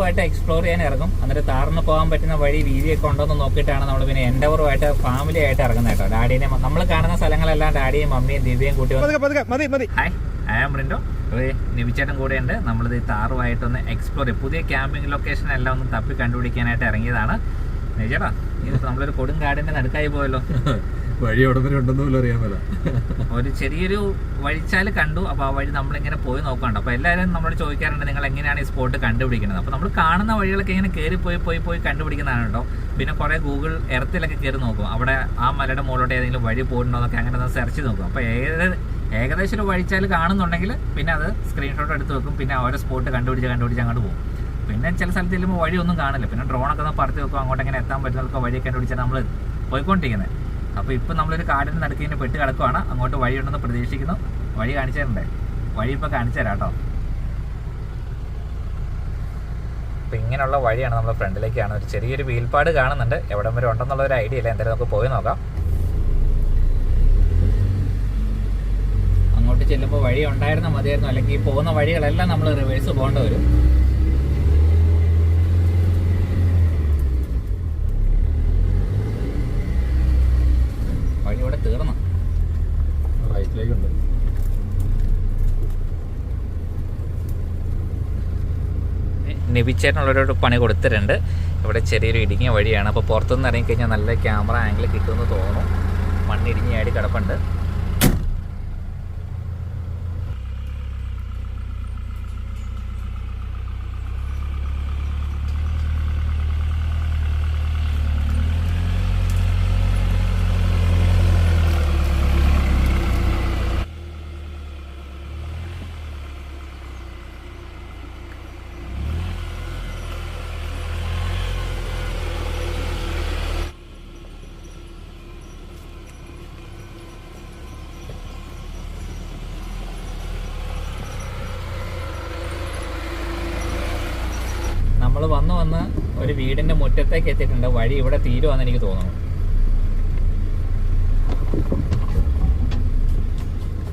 താറുമായിട്ട് explore ചെയ്യാൻ ഇറങ്ങും. എന്നിട്ട് താറിന് പോകാൻ പറ്റുന്ന വഴി വീതിയൊക്കെ ഉണ്ടോയെന്ന് നോക്കിയിട്ടാണ് നമ്മൾ പിന്നെ എൻഡവറുമായിട്ട് ഫാമിലി ആയിട്ട് ഇറങ്ങുന്നത് കേട്ടോ. ഡാഡിനെ നമ്മൾ കാണുന്ന സ്ഥലങ്ങളെല്ലാം ഡാഡിയും മമ്മിയും ദിവ്യയും കൂട്ടി വന്ന് പതുക്കെ പതുക്കെ മതി മതി. ഹായ് ഐ ആം റിൻഡോ നിവിച്ചേട്ടൻ കൂടെ ഉണ്ട്. നമ്മളിത് ഈ താറുമായിട്ടൊന്ന് എക്സ്പ്ലോർ ചെയ്യും. പുതിയ ക്യാമ്പിംഗ് ലൊക്കേഷൻ എല്ലാം ഒന്ന് തപ്പി കണ്ടുപിടിക്കാനായിട്ട് ഇറങ്ങിയതാണ്. നിവിച്ചേട്ടാ നമ്മളൊരു കൊടും കാടിന്റെ നടുക്കായി പോയല്ലോ. വഴി എവിടെ വരെ ഉണ്ടെന്ന് പോലും അറിയാൻ ഒരു ചെറിയൊരു വഴിച്ചാൽ കണ്ടു അപ്പൊ ആ വഴി നമ്മളിങ്ങനെ പോയി നോക്കാണ്ട്. അപ്പൊ എല്ലാവരും നമ്മളോട് ചോദിക്കാറുണ്ട് നിങ്ങൾ എങ്ങനെയാണ് ഈ സ്പോട്ട് കണ്ടുപിടിക്കുന്നത്? അപ്പൊ നമ്മൾ കാണുന്ന വഴികളൊക്കെ ഇങ്ങനെ കയറി പോയി പോയി പോയി കണ്ടുപിടിക്കുന്നതാണ് കേട്ടോ പിന്നെ കുറെ ഗൂഗിൾ എർത്തിലൊക്കെ കയറി നോക്കും. അവിടെ ആ മലയുടെ മുകളിലോട്ട് ഏതെങ്കിലും വഴി പോയിട്ടുണ്ടോ എന്നൊക്കെ അങ്ങനെ ഒന്ന് സെർച്ച് നോക്കും. അപ്പൊ ഏത് ഏകദേശം ഒരു വഴിച്ചാൽ കാണുന്നുണ്ടെങ്കിൽ പിന്നെ അത് സ്ക്രീൻഷോട്ട് എടുത്ത് വെക്കും. പിന്നെ ഓരോ സ്പോട്ട് കണ്ടുപിടിച്ച് കണ്ടുപിടിച്ച് അങ്ങോട്ട് പോകും. പിന്നെ ചില സ്ഥലത്ത് ചെല്ലുമ്പോൾ വഴിയൊന്നും കാണില്ല. പിന്നെ ഡ്രോണൊക്കെ ഒന്ന് പറത്തി വെക്കും. അങ്ങോട്ട് എങ്ങനെ എത്താൻ പറ്റുന്നതൊക്കെ വഴി കണ്ടുപിടിച്ചാണ് നമ്മൾ പോയിക്കൊണ്ടിരിക്കുന്നത്. അപ്പോൾ ഇപ്പൊ നമ്മളൊരു കാടിന് നടുക്ക് ഇങ്ങനെ പെട്ട് കിടക്കുവാണ്. അങ്ങോട്ട് വഴിയുണ്ടെന്ന് പ്രതീക്ഷിക്കുന്നു. വഴി കാണിച്ചു തരണ്ടേ വഴി ഇപ്പോൾ കാണിച്ചു തരാം കേട്ടോ അപ്പം ഇങ്ങനെയുള്ള വഴിയാണ് നമ്മുടെ ഫ്രണ്ടിലേക്കാണ്. ഒരു ചെറിയൊരു വീൽപ്പാട് കാണുന്നുണ്ട്. എവിടം വരെ ഉണ്ടെന്നുള്ള ഒരു ഐഡിയ ഇല്ല. എന്തായാലും നമുക്ക് പോയി നോക്കാം. അങ്ങോട്ട് ചെല്ലുമ്പോൾ വഴി ഉണ്ടായിരുന്ന മതിയായിരുന്നു. അല്ലെങ്കിൽ പോകുന്ന വഴികളെല്ലാം നമ്മൾ റിവേഴ്സ് പോകേണ്ടി വരും വഴി ഇവിടെ തീർന്നു. റൈറ്റിലേക്കുണ്ട്. നിബിച്ചേട്ടനുള്ളൊരു പണി കൊടുത്തിട്ടുണ്ട്. ഇവിടെ ചെറിയൊരു ഇടുങ്ങിയ വഴിയാണ്. അപ്പോൾ പുറത്തുനിന്ന് ഇറങ്ങിക്കഴിഞ്ഞാൽ നല്ല ക്യാമറ ആംഗിൾ കിട്ടുമെന്ന് തോന്നും മണ്ണിടിഞ്ഞ് ആടി കിടപ്പുണ്ട്. വന്ന് വന്ന് ഒരു വീടിന്റെ മുറ്റത്തേക്ക് എത്തിയിട്ടുണ്ട്. വഴി ഇവിടെ തീരുവാന്ന് എനിക്ക് തോന്നുന്നു.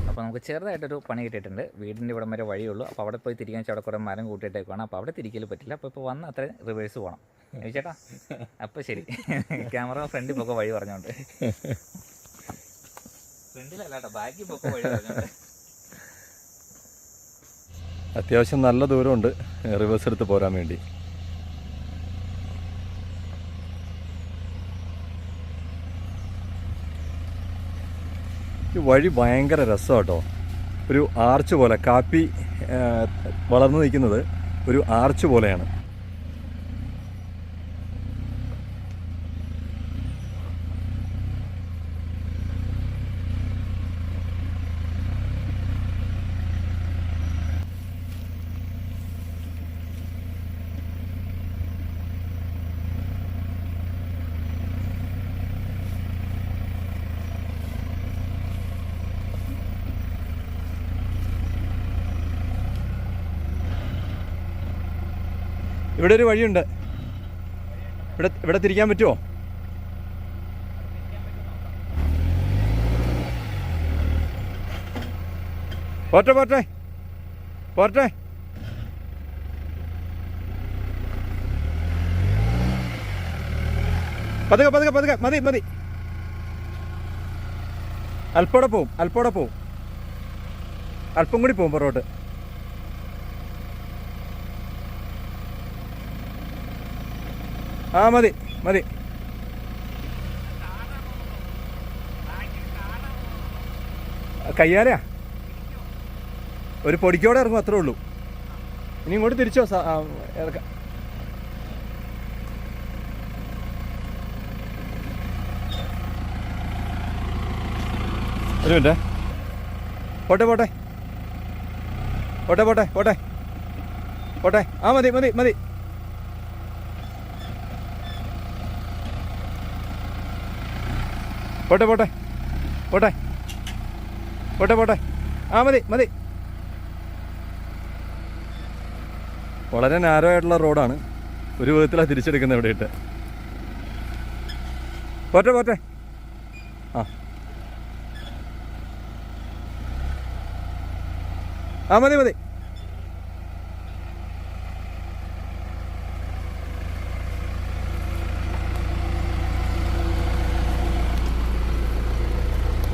അപ്പോൾ നമുക്ക് ചെറുതായിട്ടൊരു പണി കിട്ടിയിട്ടുണ്ട്. വീടിന്റെ ഇവിടം വരെ വഴിയുള്ളൂ അപ്പോൾ അവിടെ പോയി തിരിക്കാൻ വെച്ചാൽ അവിടെ കുറേ മരം വേണം അപ്പോൾ അവിടെ തിരിക്കൽ പറ്റില്ല. അപ്പോൾ ഇപ്പോൾ വന്ന് അത്ര റിവേഴ്സ് പോകണം ചേട്ടാ? അപ്പോൾ ശരി. ക്യാമറ ഫ്രണ്ടിൽ പൊക്കെ വഴി പറഞ്ഞോണ്ട്. ഫ്രണ്ടിലല്ല കേട്ടോ പോക്കോ വഴി പറഞ്ഞോണ്ട്. അത്യാവശ്യം നല്ല ദൂരമുണ്ട്. റിവേഴ്സ് എടുത്ത് പോരാൻ വേണ്ടി. ഈ വഴി ഭയങ്കര രസമാണ് കേട്ടോ ഒരു ആർച്ച് പോലെ കാപ്പി വളർന്നു നിൽക്കുന്നത് ഒരു ആർച്ച് പോലെയാണ്. ഇവിടെ ഒരു വഴിയുണ്ട്. ഇവിടെ ഇവിടെ തിരിക്കാൻ പറ്റുമോ പോട്ടെ പോട്ടെ. പോട്ടെ. പതുക്കെ പതുക്കെ പതുക്കെ. മതി മതി. അല്പോടെ പോവും അല്പോടെ പോവും. അല്പം കൂടി പോവും പുറകോട്ട് ആ മതി മതി. കയ്യാലയാ. ഒരു പൊടിക്കോടെ ഇറങ്ങും അത്രേ ഉള്ളൂ. ഇനി ഇങ്ങോട്ട് തിരിച്ചോ ഇറക്ക. ഒരു മിനിറ്റ്. പോട്ടെ പോട്ടെ. പോട്ടെ പോട്ടെ പോട്ടെ. പോട്ടെ. ആ മതി മതി മതി. പോട്ടെ പോട്ടെ. പോട്ടെ. പോട്ടെ പോട്ടെ. ആ മതി മതി. വളരെ നാരോ ആയിട്ടുള്ള റോഡാണ് ഒരു വിധത്തിലാണ് തിരിച്ചെടുക്കുന്നത് ഇവിടെ ഇട്ട് പോട്ടെ പോട്ടെ. ആ. ആ മതി മതി അങ്ങനെ രക്ഷപ്പെട്ടു ജസ്റ്റ് രക്ഷപ്പെട്ടു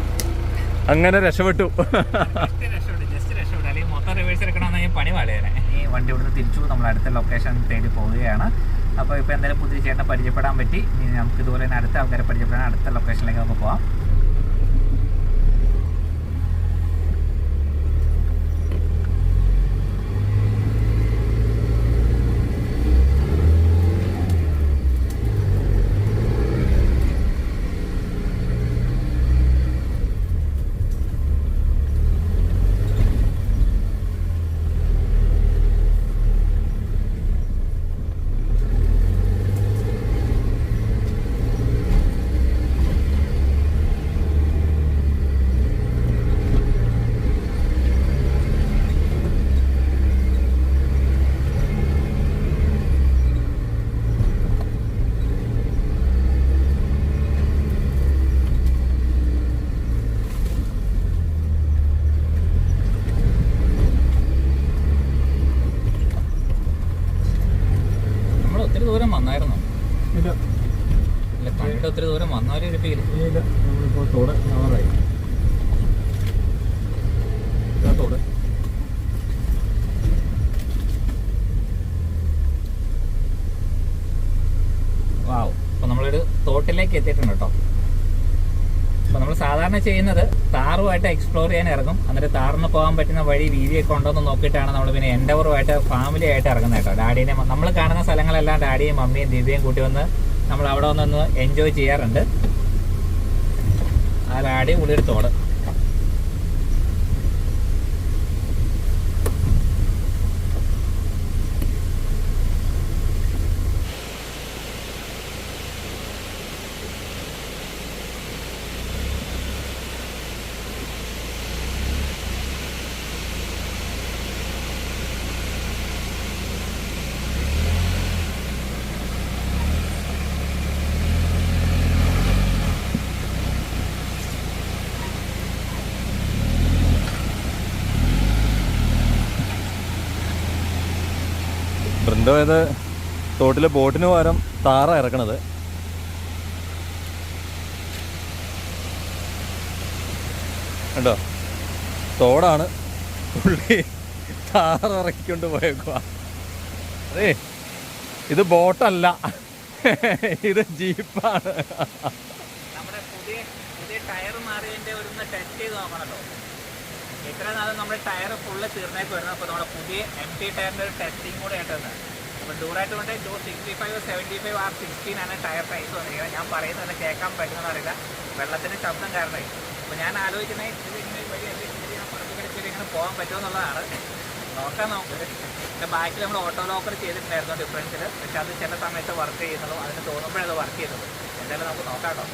ജസ്റ്റ് രക്ഷപ്പെട്ടു അല്ലെങ്കിൽ മൊത്തം റിവേഴ്സ് എടുക്കണമെന്ന് പണി രക്ഷപ്പെട്ടു ഈ വണ്ടി ഇവിടുന്ന് തിരിച്ചു നമ്മൾ അടുത്ത ലൊക്കേഷൻ തേടി പോവുകയാണ്. അപ്പോൾ ഇപ്പോൾ എന്തായാലും പുതിയ ചേട്ടനെ പരിചയപ്പെടാൻ പറ്റി. ഇനി നമുക്ക് ഇതുപോലെ തന്നെ അടുത്ത ആൾക്കാരെ പരിചയപ്പെടാൻ അടുത്ത ലൊക്കേഷനിലേക്ക് നമുക്ക് പോവാം നമ്മൾ ഒത്തിരി ദൂരം വന്നായിരുന്നു ഇല്ല അല്ല കണ്ടിട്ട് ഒത്തിരി ദൂരം വന്നവരെ ഒരു ഫീൽ ഇല്ല നമ്മളിപ്പോൾ തോട് ആവാറായി ഇതാ തോട് വാവ് അപ്പോൾ നമ്മളൊരു തോട്ടിലേക്ക് എത്തിയിട്ടുണ്ട് കേട്ടോ. അപ്പോൾ നമ്മൾ സാധാരണ ചെയ്യുന്നത് താറുമായിട്ട് എക്സ്പ്ലോർ ചെയ്യാൻ ഇറങ്ങും. എന്നിട്ട് താറിന് പോകാൻ പറ്റുന്ന വഴി വീതിയൊക്കെ ഉണ്ടോ എന്ന് നോക്കിയിട്ടാണ് നമ്മൾ പിന്നെ എൻഡവറുമായിട്ട് ഫാമിലി ആയിട്ട് ഇറങ്ങുന്നത് കേട്ടോ. ഡാഡിനെ നമ്മൾ കാണുന്ന സ്ഥലങ്ങളെല്ലാം ഡാഡിയും മമ്മിയും ദിവ്യയും കൂട്ടി വന്ന് നമ്മൾ അവിടെ വന്നൊന്ന് എൻജോയ് ചെയ്യാറുണ്ട്. ആ കൂടി ഉള്ളിയൊരു തോട്. ബൃന്ദോ ഇത് തോട്ടിലെ ബോട്ടിന് പകരം താറ ഇറക്കണത്. കണ്ടോ? തോടാണ്. പുള്ളി താറ ഇറക്കിക്കൊണ്ട് പോയേക്കുക അതേ ഇത് ബോട്ടല്ല. ഇത് ജീപ്പാണ്. നമ്മുടെ പുതിയ പുതിയ ടയർ മാറിയതിന്റെ ഒരു ടെസ്റ്റ് ചെയ്ത് നോക്കണല്ലോ ഇത്ര നാളും നമ്മുടെ ടയർ ഫുള്ള് തീർന്നേക്ക് വരുന്നത് അപ്പോൾ നമ്മുടെ പുതിയ എം ടി ടയറിന്റെ ഒരു ടെസ്റ്റിംഗ് കൂടെ ആയിട്ടുണ്ട് അപ്പോൾ ഡൂറായിട്ട് കൊണ്ട് two sixty five seventy five R sixteen ആണ് ടയർ പ്രൈസ് വന്നിരിക്കുന്നത്. ഞാൻ പറയുന്നത് കേൾക്കാൻ പറ്റുമെന്ന് അറിയില്ല. വെള്ളത്തിന്റെ ശബ്ദം കാരണമായി. അപ്പോൾ ഞാൻ ആലോചിക്കുന്നത് ഇത് ഇങ്ങനെ വഴി അല്ലെങ്കിൽ ഞാൻ പുറത്ത് കിടച്ചിട്ട് ഇങ്ങനെ പോകാൻ പറ്റുമെന്നുള്ളതാണ് നോക്കാൻ നോക്കുക പിന്നെ ബാക്കിൽ നമ്മൾ ഓട്ടോ ലോക്കർ ചെയ്തിട്ടുണ്ടായിരുന്നു ഡിഫറൻസിൽ പക്ഷെ അത് ചില സമയത്ത് വർക്ക് ചെയ്യുന്നതും അതിന് തോന്നുമ്പോഴത് വർക്ക് ചെയ്യുന്നുള്ളൂ എന്തായാലും നമുക്ക് നോക്കാം കേട്ടോ.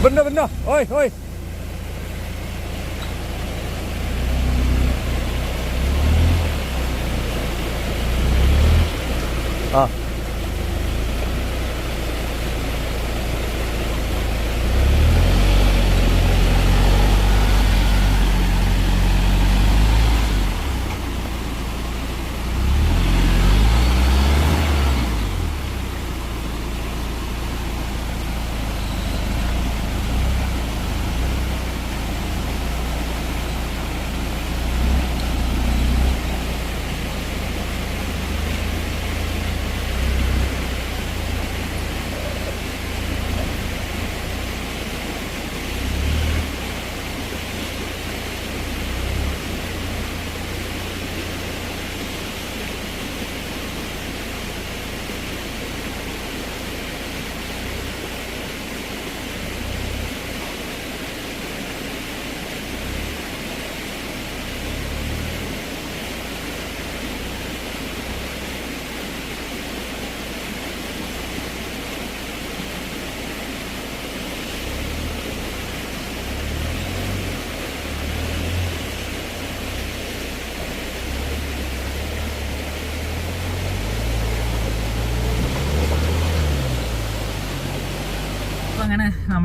Vẫn nơ, 哎哎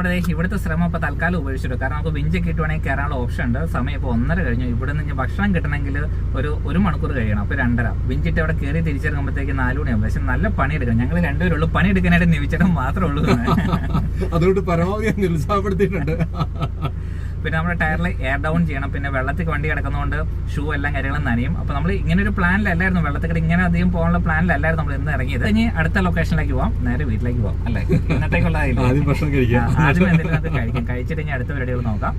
നമ്മുടെ ഇവിടുത്തെ ശ്രമം ഇപ്പൊ തൽക്കാലം ഉപേക്ഷിച്ചിട്ടു. കാരണം നമുക്ക് വിഞ്ച് കിട്ടുവാണെങ്കിൽ കയറാനുള്ള ഓപ്ഷൻ ഉണ്ട്. സമയം ഇപ്പോൾ ഒന്നര കഴിഞ്ഞു. ഇവിടെ നിന്ന് ഭക്ഷണം കിട്ടണമെങ്കിൽ ഒരു ഒരു മണിക്കൂർ കഴിയണം. അപ്പോൾ രണ്ടര. വിഞ്ചിട്ട് അവിടെ കയറി തിരിച്ചിറങ്ങുമ്പോഴത്തേക്ക് നാല് മണിയാകും പക്ഷെ നല്ല പണി പണിയെടുക്കണം. ഞങ്ങൾ രണ്ടുപേരുള്ളൂ പണിയെടുക്കാനായിട്ട് നിവിച്ചേട്ടൻ മാത്രമേ ഉള്ളൂ അതുകൊണ്ട് പരമാവധി നിരുത്സാഹപ്പെടുത്തിയിട്ടുണ്ട്. പിന്നെ നമ്മുടെ ടയറിൽ എയർ ഡൗൺ ചെയ്യണം. പിന്നെ വെള്ളത്തിൽ വണ്ടി കിടക്കുന്നതുകൊണ്ട് ഷൂ എല്ലാം കാര്യങ്ങളും നനയും. അപ്പൊ നമ്മൾ ഇങ്ങനെ ഒരു പ്ലാനിലല്ലായിരുന്നു വെള്ളത്തിൽ ഇങ്ങനെ അധികം പോകാനുള്ള പ്ലാനിലല്ലായിരുന്നു നമ്മൾ ഇന്ന് ഇറങ്ങിയത്. ഇനി അടുത്ത ലൊക്കേഷനിലേക്ക് പോകാം നേരെ വീട്ടിലേക്ക് പോകാം അല്ലേ? ഇന്നത്തേക്കുള്ള ആദ്യം കഴിക്കാം. കഴിച്ചിട്ട് ഇനി അടുത്ത പരിപാടികൾ നോക്കാം.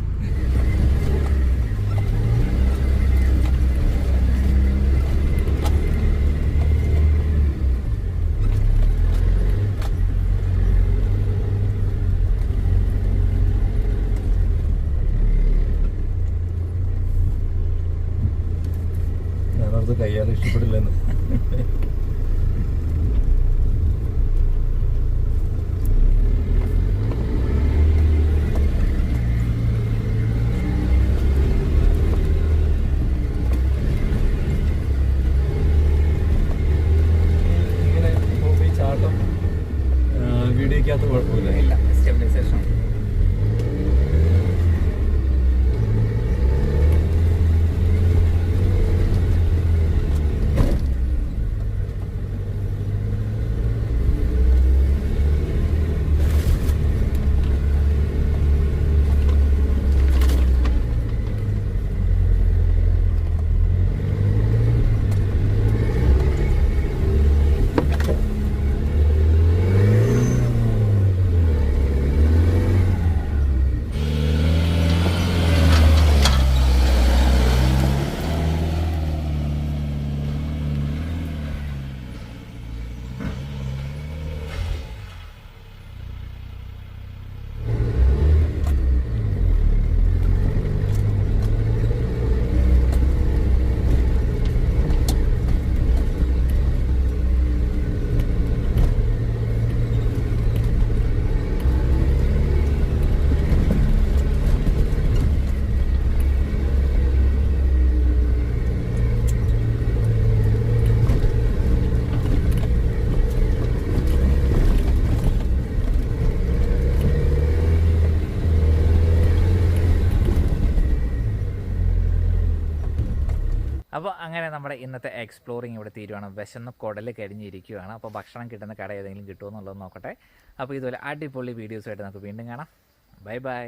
ഇഷ്ടപ്പെടില്ലെന്ന് ഇങ്ങനെ പോകുമ്പോൾ ഈ ചാട്ടം വീഡിയോക്കകത്ത് കുഴപ്പമില്ല ഇല്ല സ്റ്റെബിലൈസേഷൻ അപ്പോൾ അങ്ങനെ നമ്മുടെ ഇന്നത്തെ എക്സ്പ്ലോറിങ് ഇവിടെ തീരുവാണ്. വിശന്ന് കുടൽ കരിഞ്ഞിരിക്കുകയാണ് അപ്പോൾ ഭക്ഷണം കിട്ടുന്ന കട ഏതെങ്കിലും കിട്ടുമോ എന്നുള്ളത് നോക്കട്ടെ. അപ്പോൾ ഇതുപോലെ അടിപൊളി വീഡിയോസുമായിട്ട് നമുക്ക് വീണ്ടും കാണാം. Bye bye